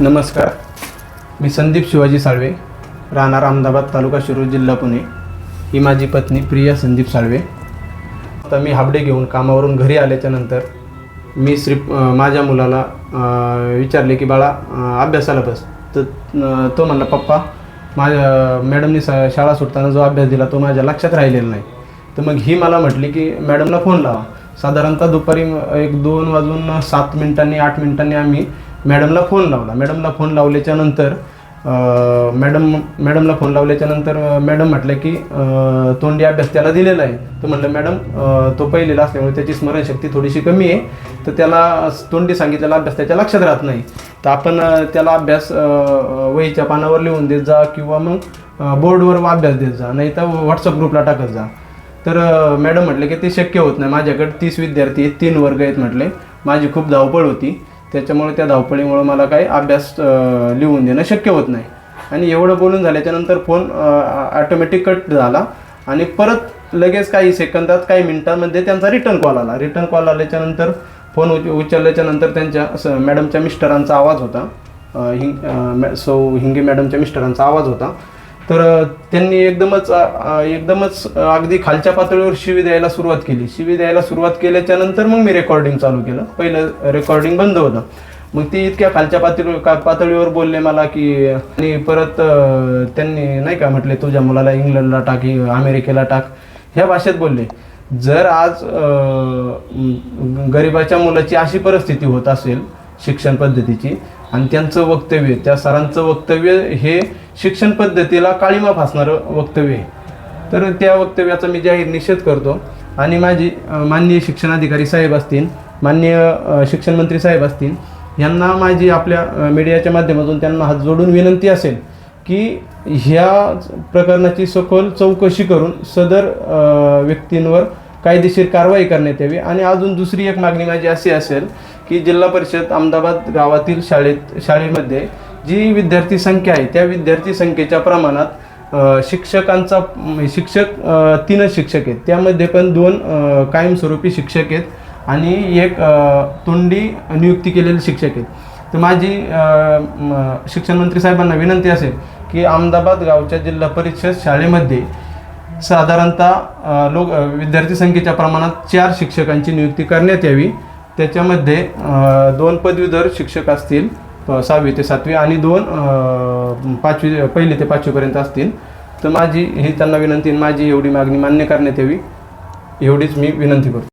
नमस्कार. मी संदीप शिवाजी साळवे राहणार अहमदाबाद तालुका शिरूर जिल्हा पुणे. ही माझी पत्नी प्रिया संदीप साळवे. आता मी हाबडे घेऊन कामावरून घरी आल्याच्यानंतर मी श्री माझ्या मुलाला विचारले की बाळा अभ्यासाला बस. तर तो म्हणला पप्पा माझ्या मॅडमनी सा शाळा सुटताना जो अभ्यास दिला तो माझ्या लक्षात राहिलेला नाही. तर मग ही मला म्हटली की मॅडमला फोन लावा. साधारणतः दुपारी एक दोन वाजून सात मिनिटांनी आठ मिनिटांनी आम्ही मॅडमला फोन लावला. मॅडमला फोन लावल्याच्या नंतर मॅडम मॅडमला फोन लावल्याच्या नंतर मॅडम म्हटलं की तोंडी अभ्यास त्याला दिलेला आहे. तर म्हटलं मॅडम तो पहिलेला असल्यामुळे त्याची स्मरणशक्ती थोडीशी कमी आहे. तर त्याला तोंडी सांगितलेला अभ्यास त्याच्या लक्षात राहत नाही. तर आपण त्याला अभ्यास वहीच्या पानावर लिहून देत जा किंवा मग बोर्डवर अभ्यास देत जा. नाही तर व्हॉट्सअप ग्रुपला टाकत जा. तर मॅडम म्हटले की ते शक्य होत नाही. माझ्याकडे तीस विद्यार्थी आहेत तीन वर्ग आहेत म्हटले. माझी खूप धावपळ होती. त्याच्यामुळे त्या धावपळीमुळे मला काही अभ्यास लिहून देणं शक्य होत नाही. आणि एवढं बोलून झाल्याच्यानंतर फोन ऑटोमॅटिक कट झाला आणि परत लगेच काही सेकंदात काही मिनिटांमध्ये त्यांचा रिटर्न कॉल आला. रिटर्न कॉल आल्याच्यानंतर फोन उच उचलल्याच्या नंतर त्यांच्या मॅडमच्या मिस्टरांचा आवाज होता. हिंग मॅ- सौ हिंगे मॅडमच्या मिस्टरांचा आवाज होता. तर त्यांनी एकदमच एकदमच अगदी खालच्या पातळीवर शिवी द्यायला सुरुवात केली. शिवी द्यायला सुरुवात केल्याच्यानंतर मग मी रेकॉर्डिंग चालू केलं. पहिलं रेकॉर्डिंग बंद होतं. मग ती इतक्या खालच्या पातळीवर का पातळीवर बोलले मला की आणि परत त्यांनी नाही का म्हटले तुझ्या मुलाला इंग्लंडला टाक अमेरिकेला टाक. ह्या भाषेत बोलले. जर आज गरिबाच्या मुलाची अशी परिस्थिती होत असेल शिक्षण पद्धतीची आणि त्यांचं वक्तव्य त्या सरांचं वक्तव्य हे शिक्षण पद्धतीला काळीमा फासणारं वक्तव्य आहे. तर त्या वक्तव्याचा मी जाहीर निषेध करतो. आणि माझी माननीय माननीय शिक्षणाधिकारी साहेब असतील माननीय शिक्षण मंत्री साहेब असतील यांना माझी आपल्या मीडियाच्या माध्यमातून त्यांना हात जोडून विनंती असेल की ह्या प्रकरणाची सखोल चौकशी करून सदर व्यक्तींवर कायदेशीर कारवाई करण्यात यावी. आणि अजून दुसरी एक मागणी माझी अशी असेल की जिल्हा परिषद अहमदाबाद गावातील शाळेत शाळेमध्ये जी विद्यार्थी संख्या आहे त्या विद्यार्थी संख्येच्या प्रमाणात शिक्षकांचा शिक्षक तीनच शिक्षक आहेत. त्यामध्ये पण दोन कायमस्वरूपी शिक्षक आहेत आणि एक तोंडी नियुक्ती केलेले शिक्षक आहेत. तर माझी शिक्षणमंत्री शिक्षण मंत्री साहेबांना विनंती असेल की अहमदाबाद गावच्या जिल्हा परिषद शाळेमध्ये साधारणतः लोक विद्यार्थी संख्येच्या प्रमाणात चार शिक्षकांची नियुक्ती करण्यात यावी. त्याच्यामध्ये दोन पदवीधर शिक्षक असतील सहावी ते सातवी आणि दोन पाचवी पहिली ते पाचवीपर्यंत असतील. तर माझी ही त्यांना विनंती आणि माझी एवढी मागणी मान्य करण्यात यावी. एवढीच मी विनंती करतो.